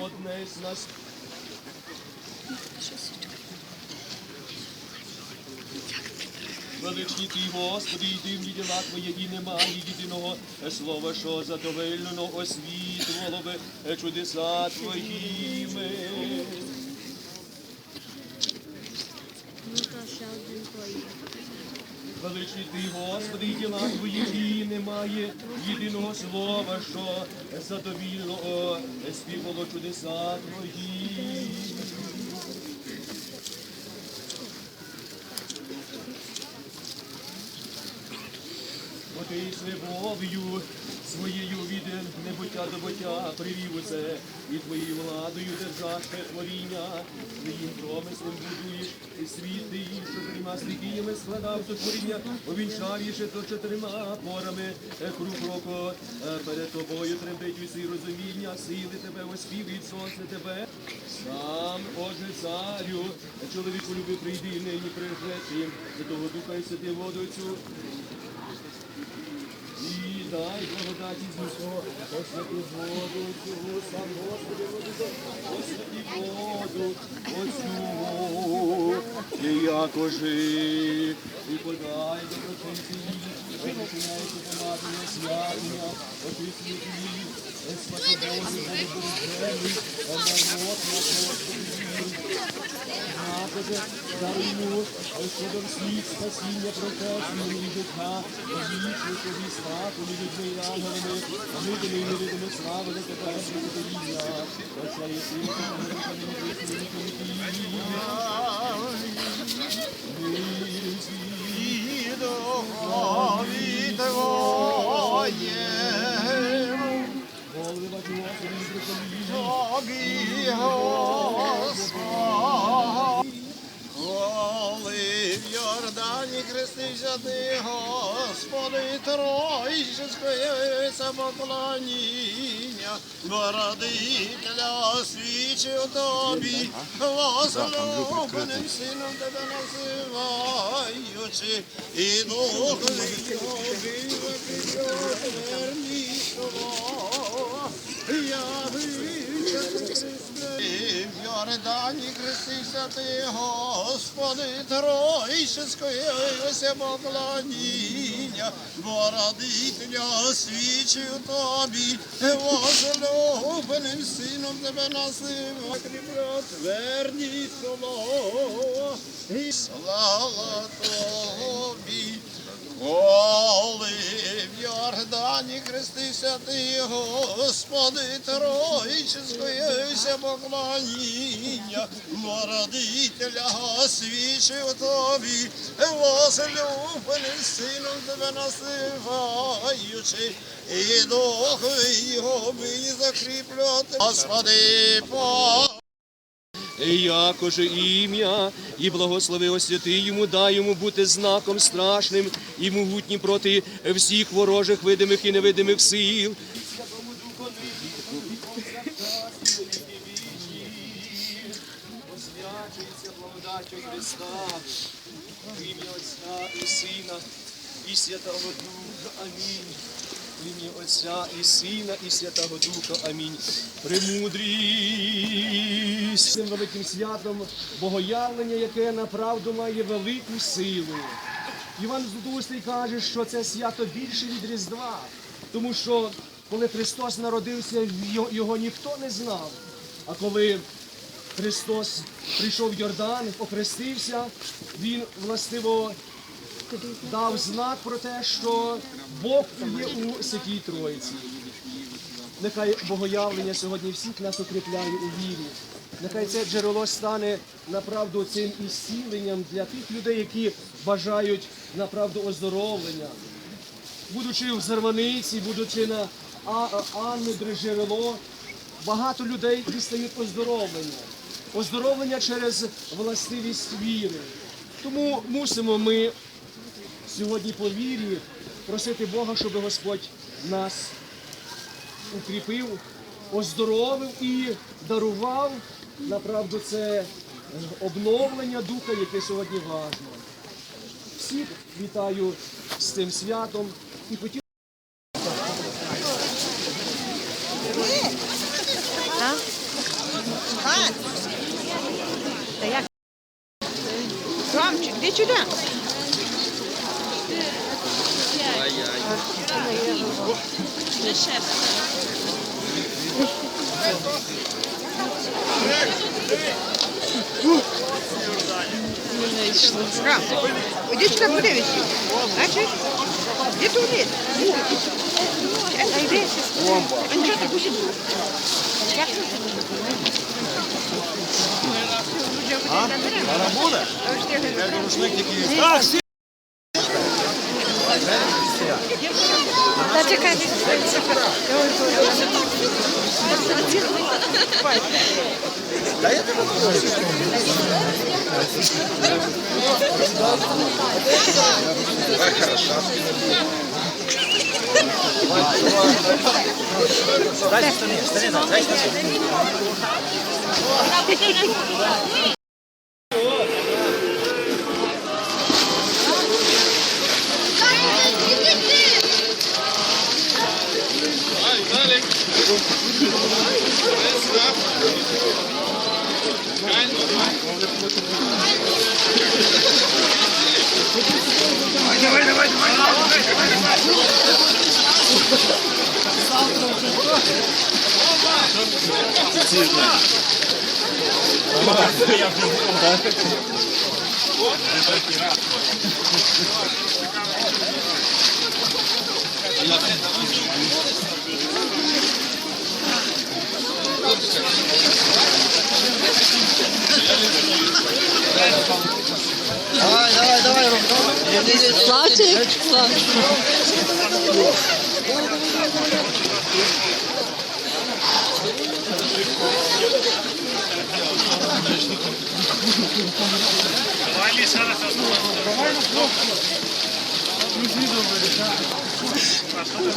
поднес нас. Величні ти, Господи, і діла Твої, і немає єдиного слова, що задовольнено освітло би чудеса Твоїми. Ну то ще один той. Величний ти, Господи, діла Твої, і немає єдиного слова, що задовільно співало чудеса Твої. Ти з любов'ю своєю від небуття до буття привів усе, і твоєю владою держаш творіння, твоїм промислом будуєш і світ ти, що трьома стихіями складав то творіння, увінчав їх то чотирма порами, е, круг року е, перед тобою тремтить усі розуміння, сили тебе оспівують сонце тебе. Сам, Отже, царю, чоловіку люби прийди нині прижечі, до того духа і святи воду цю. і дай благодаті усього, освяти воду цю, сам Господи, воду, освяти воду, оцю, і якожи, і подай доброчинці її, починається помазання святня, очисні тобі, спаси Боже, Боже, Боже, народ наш Господи, Господи, даруй йому, Господом світ, спасіння, професію, і життя, вічну тобі славу, і людьми і ангелами, а ми тобі і невидимо славу на тебе, Господи, Йордані хрестився ти, Господи, Тройчинської самоклоніння, Бородителя освічив тобі, возлюбленим сином тебе називаючи, і дух любви верні Твого, я вичерпну і в Йордані хрестився ти, Господи, Тройчинської поклоніння, Бородителя освічив тобі, возлюбленим сином тебе називав, кріплю тверді слово, і слава тобі. Коли в Йордані хрестився ти, Господи, Троїчинської поклоніння, Бородителя освічив тобі, возлюбленим сином тебе називаючи, і дух його мені закріплювати, Господи, по якоже ім'я, і благослови освяти йому, дай йому бути знаком страшним і могутнім проти всіх ворожих видимих і невидимих сил. Освячується благодаттю Христа, ім'я Отця і Сина, і Святого Духа. Амінь. В ім'я Отця і Сина, і Святого Духа. Амінь. Премудрість цим великим святом богоявлення, яке направду має велику силу. Іван Златоустий каже, що це свято більше від Різдва, тому що коли Христос народився, його ніхто не знав. А коли Христос прийшов в Йордан, охрестився, він властиво дав знак про те, що Бог є у Святій Троїці. Нехай богоявлення сьогодні всіх нас укріпляє у вірі. Нехай це джерело стане направду цим ісціленням для тих людей, які бажають направду оздоровлення. Будучи в Зарваниці, будучи на А- Анну джерело, багато людей дістають оздоровлення. Оздоровлення через властивість віри. Тому мусимо ми сьогодні по вірі просити Бога, щоб Господь нас укріпив, оздоровив і дарував направду це обновлення духа, яке сьогодні важно. Всіх вітаю з цим святом і хотів. Так? Хан. Та як? Ромчик, іди сюди. Ром, іди сюди подивися. Бачиш? Іди туди. Та йди. А нічого ти кусить. Як ти? Зараз буде? Так, всі Та чекай. Давай, давай, давай, Ром. давай. Славчик, Славчик. Давай, Лиса, раз Давай, ну, кнопку. Ну, не думай, да. А что ты